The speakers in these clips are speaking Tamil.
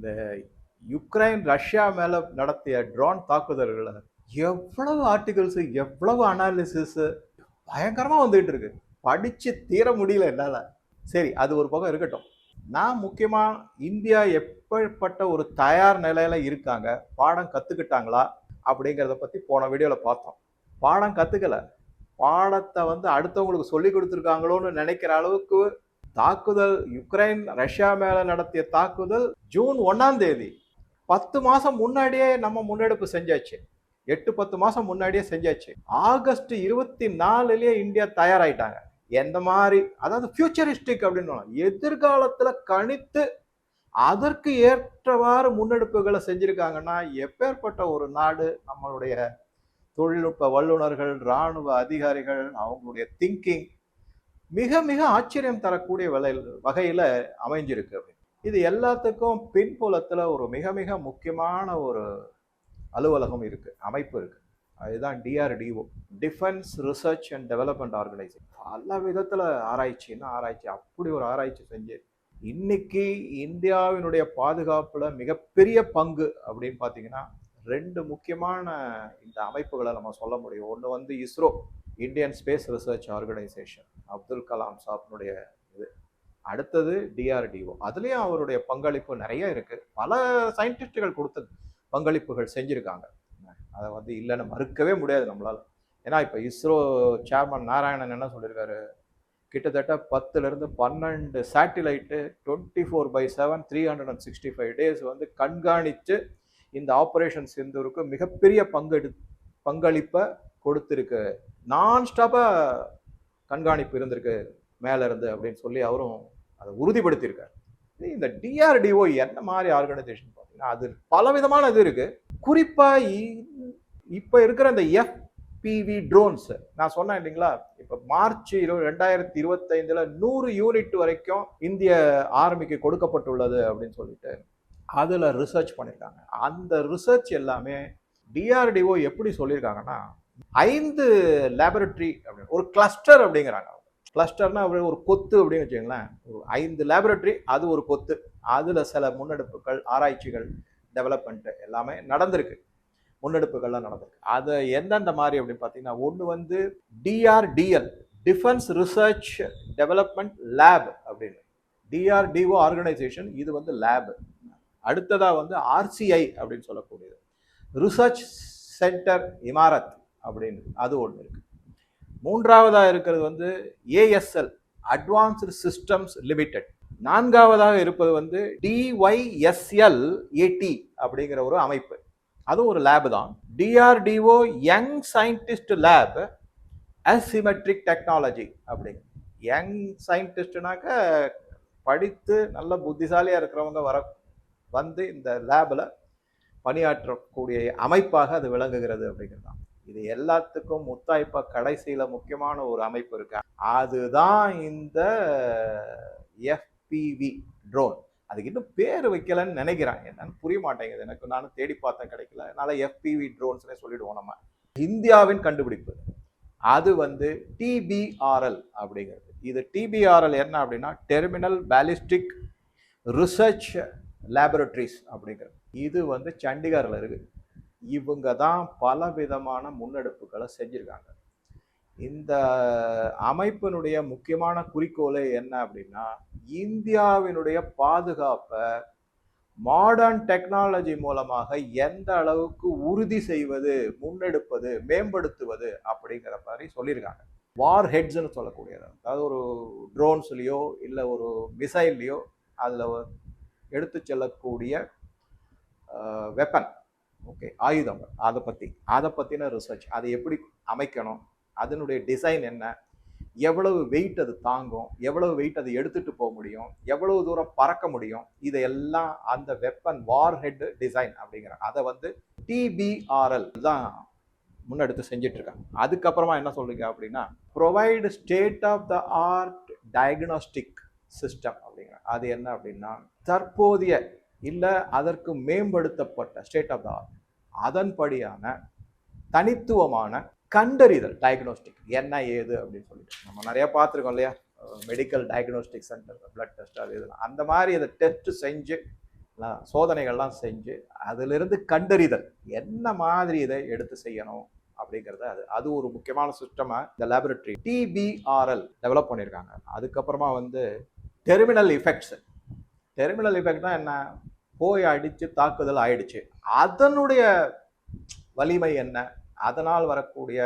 இந்த யுக்ரைன் ரஷ்யா மேலே நடத்திய ட்ரோன் தாக்குதல்களை எவ்வளவு ஆர்டிகல்ஸு எவ்வளவு அனாலிசிஸு பயங்கரமாக வந்துகிட்டு இருக்கு. படித்து தீர முடியல என்னால். சரி அது ஒரு பக்கம் இருக்கட்டும். நான் முக்கியமாக இந்தியா எப்படிப்பட்ட ஒரு தயார் நிலையில இருக்காங்க? பாடம் கற்றுக்கிட்டாங்களா அப்படிங்கிறத பற்றி போன வீடியோவில் பார்த்தோம். பாடம் கற்றுக்கலை பாடத்தை வந்து அடுத்தவங்களுக்கு சொல்லி கொடுத்துருக்காங்களோன்னு நினைக்கிற அளவுக்கு தாக்குதல் யுக்ரைன் ரஷ்யா மேல நடத்திய தாக்குதல் ஜூன் ஒன்னாம் தேதி. பத்து மாசம் முன்னாடியே நம்ம முன்னெடுப்பு செஞ்சாச்சு. எட்டு பத்து மாசம் முன்னாடியே செஞ்சாச்சு. ஆகஸ்ட் இருபத்தி நாலுலயே இந்தியா தயாராயிட்டாங்க. எந்த மாதிரி? அதாவது ஃபியூச்சரிஸ்டிக் அப்படின்னு எதிர்காலத்துல கணித்து அதற்கு ஏற்றவாறு முன்னெடுப்புகளை செஞ்சிருக்காங்கன்னா எப்பேற்பட்ட ஒரு நாடு நம்மளுடைய தொழில்நுட்ப வல்லுநர்கள் இராணுவ அதிகாரிகள் அவங்களுடைய திங்கிங் மிக மிக ஆச்சரியம் தரக்கூடிய வகையில் வகையில் அமைஞ்சிருக்கு இது எல்லாத்துக்கும் பின்புலத்தில் ஒரு மிக மிக முக்கியமான ஒரு அலுவலகம் இருக்குது அமைப்பு இருக்குது அதுதான் DRDO defence research and development organisation பல விதத்தில் ஆராய்ச்சின்னா ஆராய்ச்சி? அப்படி ஒரு ஆராய்ச்சி செஞ்சு இன்னைக்கு இந்தியாவினுடைய பாதுகாப்பில் மிகப்பெரிய பங்கு அப்படின்னு பார்த்தீங்கன்னா ரெண்டு முக்கியமான இந்த அமைப்புகளை நம்ம சொல்ல முடியும். ஒன்று வந்து ISRO. Indian space research organisation Abdul Kalam சாப்னுடைய இது. அடுத்தது டிஆர்டிஓ அதுலேயும் அவருடைய பங்களிப்பு நிறைய இருக்குது பல சயின்டிஸ்டுகள் கொடுத்த பங்களிப்புகள் செஞ்சுருக்காங்க. அதை வந்து இல்லைன்னு மறுக்கவே முடியாது நம்மளால். ஏன்னா இப்போ இஸ்ரோ சேர்மன் நாராயணன் என்ன சொல்லியிருக்காரு கிட்டத்தட்ட பத்துலேருந்து பன்னெண்டு satellite twenty four by seven three hundred and sixty five days வந்து கண்காணித்து இந்த ஆப்ரேஷன் சிந்தூருக்கு மிகப்பெரிய பங்கெடு பங்களிப்பை கொடுத்துருக்கு. நான் ஸ்டாப்பாக கண்காணிப்பு இருந்திருக்கு மேலே இருந்து அப்படின்னு சொல்லி அவரும் அதை உறுதிப்படுத்தியிருக்காரு. இந்த டிஆர்டிஓ என்ன மாதிரி ஆர்கனைசேஷன் பார்த்தீங்கன்னா அது பலவிதமான இது இருக்குது குறிப்பாக இப்போ இருக்கிற இந்த எஃப்பிவி ட்ரோன்ஸ் நான் சொன்னேன் இல்லைங்களா? இப்போ மார்ச் இரு ரெண்டாயிரத்தி இருபத்தைந்தில் நூறு யூனிட் வரைக்கும் இந்திய ஆர்மிக்கு கொடுக்கப்பட்டுள்ளது அப்படின்னு சொல்லிட்டு அதில் ரிசர்ச் பண்ணியிருக்காங்க. அந்த ரிசர்ச் எல்லாமே டிஆர்டிஓ எப்படி சொல்லியிருக்காங்கன்னா ஐந்து லேபரட்டரி அப்படின்னு ஒரு கிளஸ்டர் அப்படிங்கிறாங்க கிளஸ்டர்னா ஒரு கொத்து அப்படின்னு வச்சுக்கோங்களேன். ஒரு ஐந்து லேபரட்டரி அது ஒரு கொத்து. அதில் சில முன்னெடுப்புகள் ஆராய்ச்சிகள் டெவலப்மெண்ட்டு எல்லாமே நடந்திருக்கு. முன்னெடுப்புகள்லாம் நடந்திருக்கு. அது எந்தெந்த மாதிரி அப்படின்னு பார்த்தீங்கன்னா ஒன்று வந்து DRDL defence research development lab அப்படின்னு. டிஆர்டிஓ ஆர்கனைசேஷன் இது வந்து லேப் அடுத்ததாக வந்து ஆர்சிஐ அப்படின்னு சொல்லக்கூடியது. Research centre Imarat. அப்படின்னு அது ஒன்று இருக்கு. மூன்றாவதாக இருக்கிறது வந்து ஏஎஸ்எல் அட்வான்ஸ்டு சிஸ்டம்ஸ் லிமிடெட் நான்காவதாக இருப்பது வந்து டிஒய்எஸ்எல் ஏடி அப்படிங்கிற ஒரு அமைப்பு. அது ஒரு லேப் தான். DRDO young scientist lab asymmetric technology அப்படிங்க யங் சயின்டிஸ்ட்னாக்க படித்து நல்ல புத்திசாலியாக இருக்கிறவங்க வர வந்து இந்த லேபில் பணியாற்றக்கூடிய அமைப்பாக அது விளங்குகிறது அப்படிங்கிறது தான். இது எல்லாத்துக்கும் முத்தாய்ப்பா கடைசியில் முக்கியமான ஒரு அமைப்பு இருக்கு. அதுதான் இந்த எஃபிவி ட்ரோன் அதுக்கு இன்னும் பேர் வைக்கலன்னு நினைக்கிறேன். என்னன்னு புரிய மாட்டேங்குது. எனக்கு நானும் தேடி பார்த்தேன் கிடைக்கல. அதனால எஃபிவி ட்ரோன்ஸ்னே சொல்லிடுவோம் நம்ம. இந்தியாவின் கண்டுபிடிப்பு. அது வந்து டிபிஆர்எல் அப்படிங்கிறது. இது டிபிஆர்எல் என்ன அப்படின்னா டெர்மினல் பேலிஸ்டிக் ரிசர்ச் லேபரட்டரிஸ் அப்படிங்கிறது. இது வந்து சண்டிகரில் இருக்குது இவங்க தான் பல விதமான முன்னெடுப்புகளை செஞ்சுருக்காங்க. இந்த அமைப்பினுடைய முக்கியமான குறிக்கோளே என்ன அப்படின்னா இந்தியாவினுடைய பாதுகாப்பை மாடர்ன் டெக்னாலஜி மூலமாக எந்த அளவுக்கு உறுதி செய்வது முன்னெடுப்பது மேம்படுத்துவது அப்படிங்கிற மாதிரி சொல்லியிருக்காங்க. வார் ஹெட்ஸ்ன்னு சொல்லக்கூடியது. அதாவது ஒரு ட்ரோன்ஸ்லேயோ இல்லை ஒரு மிசைல்லையோ அதில் எடுத்து செல்லக்கூடிய வெப்பன் ஓகே ஆயுதங்கள். அதை பற்றி அதை பற்றின ரிசர்ச் அதை எப்படி அமைக்கணும் அதனுடைய டிசைன் என்ன எவ்வளவு வெயிட் அது தாங்கும் எவ்வளவு வெயிட் அது எடுத்துகிட்டு போக முடியும் எவ்வளவு தூரம் பறக்க முடியும் இதையெல்லாம் அந்த வெப்பன் வார் ஹெட் டிசைன் அப்படிங்கிற அதை வந்து டிபிஆர்எல் தான் முன்னெடுத்து செஞ்சிட்ருக்காங்க அதுக்கப்புறமா என்ன சொல்கிறீங்க அப்படின்னா provide state of the art diagnostic system அப்படிங்கிற அது என்ன அப்படின்னா தற்போதைய இல்லை அதற்கு மேம்படுத்தப்பட்ட ஸ்டேட் ஆஃப் த ஆர்ட் அதன்படியான தனித்துவமான கண்டறிதல் டயக்னோஸ்டிக் என்ன ஏது அப்படின்னு சொல்லிட்டு. நம்ம நிறைய பார்த்துருக்கோம் இல்லையா? Medical diagnostic centre blood test அது இதெல்லாம் அந்த மாதிரி இதை டெஸ்ட் செஞ்சு சோதனைகள்லாம் செஞ்சு அதிலிருந்து கண்டறிதல். என்ன மாதிரி இதை எடுத்து செய்யணும் அப்படிங்கிறது அது. அது ஒரு முக்கியமான சிஸ்டமாக இந்த லேபரட்டரி டிபிஆர்எல் டெவலப் பண்ணியிருக்காங்க. அதுக்கப்புறமா வந்து டெர்மினல் இஃபெக்ட்ஸ் டெர்மினல் எஃபெக்ட்னா என்ன? போய் அடித்து தாக்குதல் ஆயிடுச்சு. அதனுடைய வலிமை என்ன? அதனால் வரக்கூடிய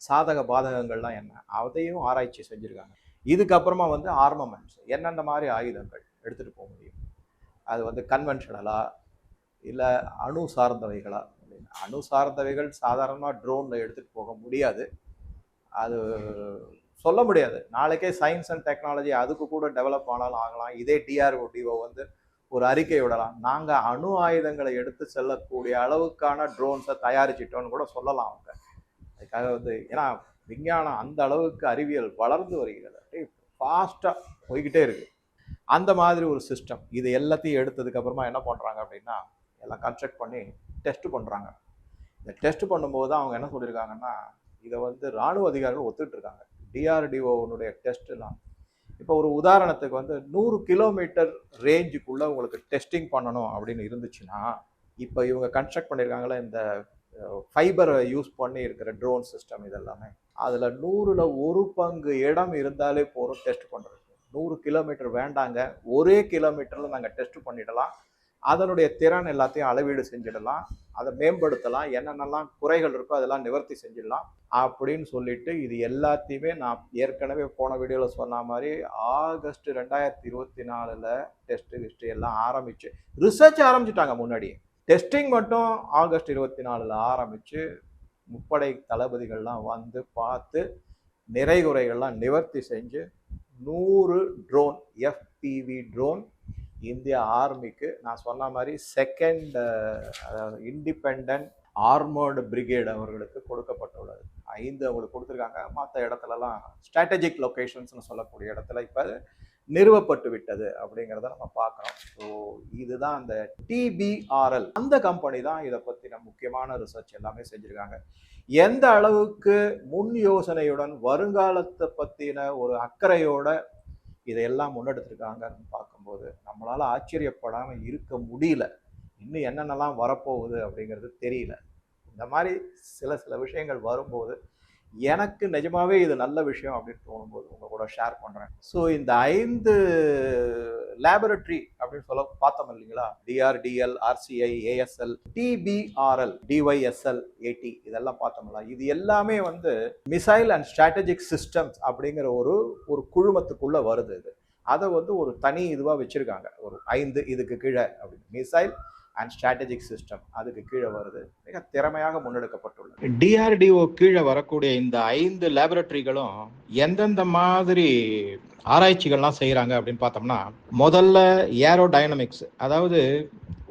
சாதக பாதகங்கள்லாம் என்ன? அதையும் ஆராய்ச்சி செஞ்சுருக்காங்க. இதுக்கப்புறமா வந்து ஆர்மமெண்ட்ஸ் என்னென்ன மாதிரி ஆயுதங்கள் எடுத்துகிட்டு போக முடியும்? அது வந்து கன்வென்ஷனலா இல்லை அணு சார்ந்தவைகளா? அணு சார்ந்தவைகள் சாதாரணமாக ட்ரோனில் எடுத்துகிட்டு போக முடியாது. அது சொல்ல முடியாது. நாளைக்கே சயின்ஸ் அண்ட் டெக்னாலஜி அதுக்கு கூட டெவலப் ஆனாலும் ஆகலாம். இதே டிஆர்ஓடிஓ வந்து ஒரு அறிக்கை விடலாம். நாங்கள் அணு ஆயுதங்களை எடுத்து செல்லக்கூடிய அளவுக்கான ட்ரோன்ஸை தயாரிச்சிட்டோன்னு கூட சொல்லலாம் அவங்க. அதுக்காக வந்து ஏன்னா விஞ்ஞானம் அந்த அளவுக்கு அறிவியல் வளர்ந்து வருகிறது. ஃபாஸ்ட்டாக போய்கிட்டே இருக்குது அந்த மாதிரி ஒரு சிஸ்டம் இது எல்லாத்தையும் எடுத்ததுக்கப்புறமா என்ன பண்ணுறாங்க அப்படின்னா எல்லாம் கன்ஸ்ட்ரக்ட் பண்ணி டெஸ்ட் பண்ணுறாங்க இந்த டெஸ்ட் பண்ணும்போது தான் அவங்க என்ன சொல்லியிருக்காங்கன்னா இதை வந்து இராணுவ அதிகாரிகள் ஒத்துட்டு இருக்காங்க. டிஆர்டிஓனுடைய டெஸ்ட்லாம் இப்போ ஒரு உதாரணத்துக்கு வந்து நூறு கிலோமீட்டர் ரேஞ்சுக்குள்ளே உங்களுக்கு டெஸ்டிங் பண்ணணும் அப்படின்னு இருந்துச்சுன்னா இப்போ இவங்க கன்ஸ்ட்ரக்ட் பண்ணியிருக்காங்களே இந்த ஃபைபரை யூஸ் பண்ணி இருக்கிற ட்ரோன் சிஸ்டம் இதெல்லாமே. அதில் நூறில் ஒரு பங்கு இடம் இருந்தாலே போதும் டெஸ்ட் பண்ணுறது நூறு கிலோமீட்டர் வேண்டாங்க ஒரே கிலோமீட்டரில் நாங்கள் டெஸ்ட் பண்ணிடலாம். அதனுடைய திறன் எல்லாத்தையும் அளவீடு செஞ்சிடலாம். அதை மேம்படுத்தலாம். என்னென்னலாம் குறைகள் இருக்கோ அதெல்லாம் நிவர்த்தி செஞ்சிடலாம் அப்படின்னு சொல்லிட்டு இது எல்லாத்தையுமே நான் ஏற்கனவே போன வீடியோவில் சொன்ன மாதிரி ஆகஸ்ட் ரெண்டாயிரத்தி இருபத்தி நாலில் டெஸ்ட்டு ஹிஸ்ட்ரி எல்லாம் ஆரம்பிச்சு ரிசர்ச் ஆரம்பிச்சிட்டாங்க முன்னாடி டெஸ்டிங் மட்டும் ஆகஸ்ட் இருபத்தி நாலில் ஆரம்பித்து முப்படை தளபதிகள்லாம் வந்து பார்த்து நிறை குறைகள்லாம் நிவர்த்தி செஞ்சு நூறு ட்ரோன் எஃபிவி ட்ரோன் இந்திய ஆர்மிக்கு நான் சொன்ன மாதிரி செகண்ட் அதாவது இண்டிபெண்ட் ஆர்மோர்டு பிரிகேட் அவர்களுக்கு கொடுக்கப்பட்டுள்ளது. ஐந்து அவங்களுக்கு கொடுத்துருக்காங்க. மற்ற இடத்துலலாம் ஸ்ட்ராட்டஜிக் லொக்கேஷன்ஸ்னு சொல்லக்கூடிய இடத்துல இப்போ நிறுவப்பட்டு விட்டது அப்படிங்கிறத நம்ம பார்க்குறோம். ஸோ இதுதான் அந்த டிபிஆர்எல் அந்த கம்பெனி தான் இதை பற்றின முக்கியமான ரிசர்ச் எல்லாமே செஞ்சுருக்காங்க. எந்த அளவுக்கு முன் யோசனையுடன் வருங்காலத்தை பற்றின ஒரு அக்கறையோட இதையெல்லாம் முன்னெடுத்திருக்காங்கன்னு போது நம்மளால் ஆச்சரியப்படாமல் இருக்க முடியல. இன்னும் என்னென்னலாம் வரப்போகுது அப்படிங்கிறது தெரியல. இந்த மாதிரி சில சில விஷயங்கள் வரும்போது எனக்கு நிஜமாகவே இது நல்ல விஷயம் அப்படின்னு தோணும்போது உங்கள் கூட ஷேர் பண்ணுறேன் ஸோ இந்த ஐந்து லேபரட்டரி அப்படின்னு சொல்ல பார்த்தோம் இல்லைங்களா? DRDL RCI ASL DPRL DYSL AD இதெல்லாம் பார்த்தோம்ல இது எல்லாமே வந்து மிசைல் அண்ட் ஸ்ட்ராட்டஜிக் சிஸ்டம்ஸ் அப்படிங்கிற ஒரு ஒரு குழுமத்துக்குள்ளே வருது இது. அதை வந்து ஒரு தனி இதுவாக வச்சுருக்காங்க. ஒரு ஐந்து இதுக்கு கீழே அப்படின்னு. மிசைல் அண்ட் ஸ்ட்ராட்டஜிக் சிஸ்டம் அதுக்கு கீழே வருது. மிக திறமையாக முன்னெடுக்கப்பட்டுள்ளது. டிஆர்டிஓ கீழே வரக்கூடிய இந்த ஐந்து லேபரட்டரிகளும் எந்தெந்த மாதிரி ஆராய்ச்சிகள்லாம் செய்கிறாங்க அப்படின்னு பார்த்தோம்னா முதல்ல ஏரோ டைனமிக்ஸ் அதாவது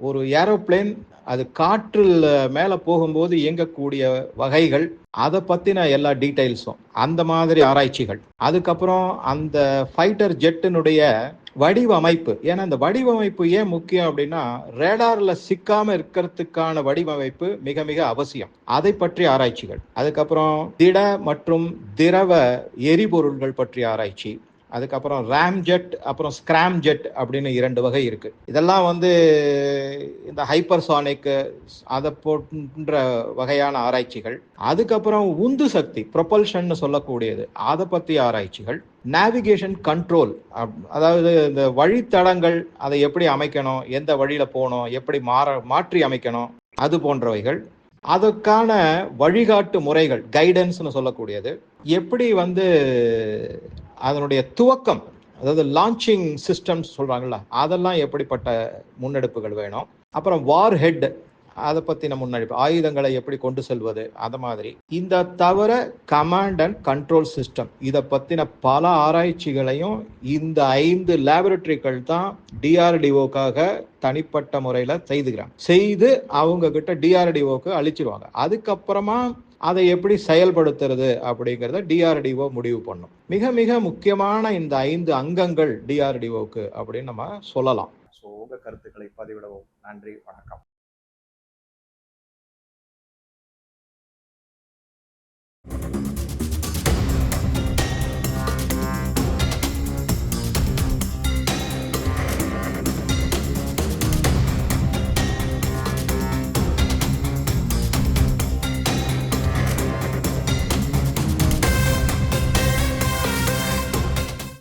ஒரு ஏரோப்ளேன் அது காற்றில் மேலே போகும்போது இயங்கக்கூடிய வகைகள் அதை பற்றின எல்லா டீட்டெயில்ஸும் அந்த மாதிரி ஆராய்ச்சிகள். அதுக்கப்புறம் அந்த ஃபைட்டர் ஜெட்டினுடைய வடிவமைப்பு. ஏன்னா இந்த வடிவமைப்பு ஏன் முக்கியம் அப்படின்னா ரேடாரில் சிக்காம இருக்கிறதுக்கான வடிவமைப்பு மிக மிக அவசியம். அதை பற்றி ஆராய்ச்சிகள். அதுக்கப்புறம் திட மற்றும் திரவ எரிபொருள்கள் பற்றிய ஆராய்ச்சி. அதுக்கப்புறம் ரேம் ஜெட் அப்புறம் ஸ்கிராம் ஜெட் அப்படின்னு இரண்டு வகை இருக்கு. இதெல்லாம் வந்து இந்த ஹைப்பர்சானிக் அதை போன்ற வகையான ஆராய்ச்சிகள். அதுக்கப்புறம் உந்து சக்தி ப்ரொபல்ஷன் சொல்லக்கூடியது. அதை பற்றிய ஆராய்ச்சிகள். நேவிகேஷன் கண்ட்ரோல் அதாவது இந்த வழித்தடங்கள் அதை எப்படி அமைக்கணும் எந்த வழியில போகணும் எப்படி மாற மாற்றி அமைக்கணும் அது போன்றவைகள். அதற்கான வழிகாட்டு முறைகள் கைடன்ஸ்னு சொல்லக்கூடியது. எப்படி வந்து அதனுடைய துவக்கம் அதாவது லான்ச்சிங் சிஸ்டம்ஸ் சொல்றாங்கல்ல அதெல்லாம் எப்படிப்பட்ட முன்னெடுப்புகள் வேணும்? அப்புறம் வார் ஹெட் அதை பற்றின முன்னெடுப்பு ஆயுதங்களை எப்படி கொண்டு செல்வது அது மாதிரி. இந்த தவிர கமாண்ட் அண்ட் கண்ட்ரோல் சிஸ்டம் இதை பற்றின பல ஆராய்ச்சிகளையும் இந்த ஐந்து லேபரட்டரிகள் தான் டிஆர்டிஓக்காக தனிப்பட்ட முறையில் செய்துக்கிறாங்க. செய்து அவங்க கிட்ட டிஆர்டிஓக்கு அழிச்சிருவாங்க அதுக்கப்புறமா அதை எப்படி செயல்படுத்துறது அப்படிங்கிறத டிஆர்டிஓ முடிவு பண்ணும். மிக மிக முக்கியமான இந்த ஐந்து அங்கங்கள் டிஆர்டிஓக்கு அப்படின்னு நம்ம சொல்லலாம். ஸோ உங்கள் கருத்துக்களை பதிவிடவும். நன்றி வணக்கம்.